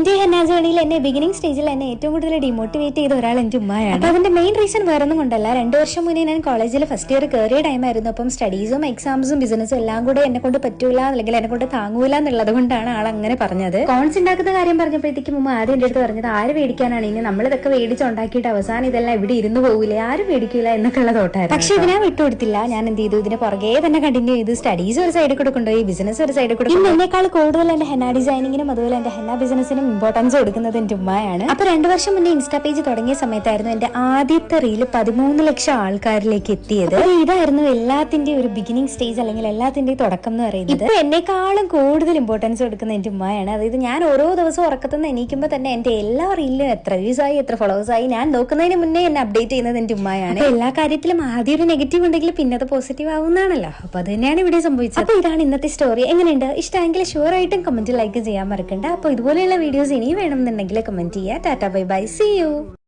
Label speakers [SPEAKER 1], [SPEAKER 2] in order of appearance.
[SPEAKER 1] എന്റെ ഹെന്ന ജേണിയിൽ എന്നെ ബിഗിനിങ് സ്റ്റേജിൽ എന്നെ ഏറ്റവും കൂടുതൽ ഡിമോട്ടിവേറ്റ് ചെയ്ത ഒരാൾ എന്റെ ഉമ്മയാണ്. അപ്പൊ അതിന്റെ മെയിൻ റീസൺ വേറൊന്നും കൊണ്ടല്ല. രണ്ടു വർഷം മുന്നേ ഞാൻ കോളേജിൽ ഫസ്റ്റ് ഇയർ കയറിയ ടൈമായിരുന്നു അപ്പം സ്റ്റഡീസും എക്സാംസും ബിസിനസ്സും എല്ലാം കൂടെ എന്നെ കൊണ്ട് പറ്റൂല അല്ലെങ്കിൽ എന്നെ കൊണ്ട് താങ്ങൂല എന്നുള്ളത് കൊണ്ടാണ് ആൾ അങ്ങനെ പറഞ്ഞത്. കോൺസ് ഉണ്ടാക്കുന്ന കാര്യം പറഞ്ഞപ്പോഴത്തേക്കും മുമ്പ് ആദ്യം എന്റെ അടുത്ത് പറഞ്ഞത് ആര് മേടിക്കാനാണ് ഇനി നമ്മൾ ഇതൊക്കെ മേടിച്ച് ഉണ്ടാക്കിയിട്ട് അവസാനം ഇതെല്ലാം ഇവിടെ ഇരുന്ന് പോകില്ല ആരും മേടിക്കില്ല എന്നൊക്കെയുള്ള തോട്ടായിരുന്നു പക്ഷെ ഇതിനെ വിട്ടുകൊടുത്തില്ല ഞാൻ എന്ത് ചെയ്തു? ഇതിനെ പുറകെ തന്നെ കണ്ടിന്യൂ ചെയ്തു. സ്റ്റഡീസ് ഒരു സൈഡിൽ കൂടെ കൊണ്ടുപോയി ബിസിനസ് ഒരു സൈഡിൽ കൂടെ ഇന്ന് എന്നെക്കാൾ കൂടുതൽ എന്റെ ഹെന്ന ഡിസൈനിങ്ങിനും അതുപോലെ എന്റെ ഹെന്ന ബിസിനസിനും ഇമ്പോർട്ടൻസ് കൊടുക്കുന്നത് എന്റെ ഉമ്മയാണ്. അപ്പൊ രണ്ടു വർഷം മുന്നേ ഇൻസ്റ്റാ പേജ് തുടങ്ങിയ സമയത്തായിരുന്നു എന്റെ ആദ്യത്തെ റീൽ പതിമൂന്ന് ലക്ഷം ആൾക്കാരിലേക്ക് എത്തിയത്. ഇതായിരുന്നു എല്ലാത്തിന്റെയും ഒരു ബിഗിനിങ് സ്റ്റേജ് അല്ലെങ്കിൽ എല്ലാത്തിന്റെയും തുടക്കം എന്ന് പറയുന്നത്. ഇപ്പൊ എന്നെക്കാളും കൂടുതൽ ഇമ്പോർട്ടൻസ് കൊടുക്കുന്ന എന്റെ ഉമ്മയാണ്. അതായത് ഞാൻ ഓരോ ദിവസവും ഉറക്കത്തുനിന്ന് എണീക്കുമ്പോൾ തന്നെ എന്റെ എല്ലാ റീലിലും എത്ര വ്യൂസ് ആയി എത്ര ഫോളോവേഴ്സ് ആയി ഞാൻ നോക്കുന്നതിന് മുന്നേ എന്നെ അപ്ഡേറ്റ് ചെയ്യുന്നത് എന്റെ ഉമ്മയാണ്. എല്ലാ കാര്യത്തിലും ആദ്യം ഒരു നെഗറ്റീവ് ഉണ്ടെങ്കിൽ പിന്നെ അത് പോസിറ്റീവ് ആവുന്നതാണല്ലോ. അപ്പൊ അത് തന്നെയാണ് ഇവിടെ സംഭവിച്ചത്. അപ്പൊ ഇതാണ് ഇന്നത്തെ സ്റ്റോറി എങ്ങനെയുണ്ട്? ഇഷ്ടമെങ്കിൽ ഷുവർ ആയിട്ടും കമന്റ് ലൈക്ക് ചെയ്യാൻ മറക്കണ്ട. അപ്പൊ ഇതുപോലെയുള്ള വീഡിയോസ് ഇനിയും വേണമെന്നുണ്ടെങ്കിൽ കമന്റ് ചെയ്യുക tata bye bye. See you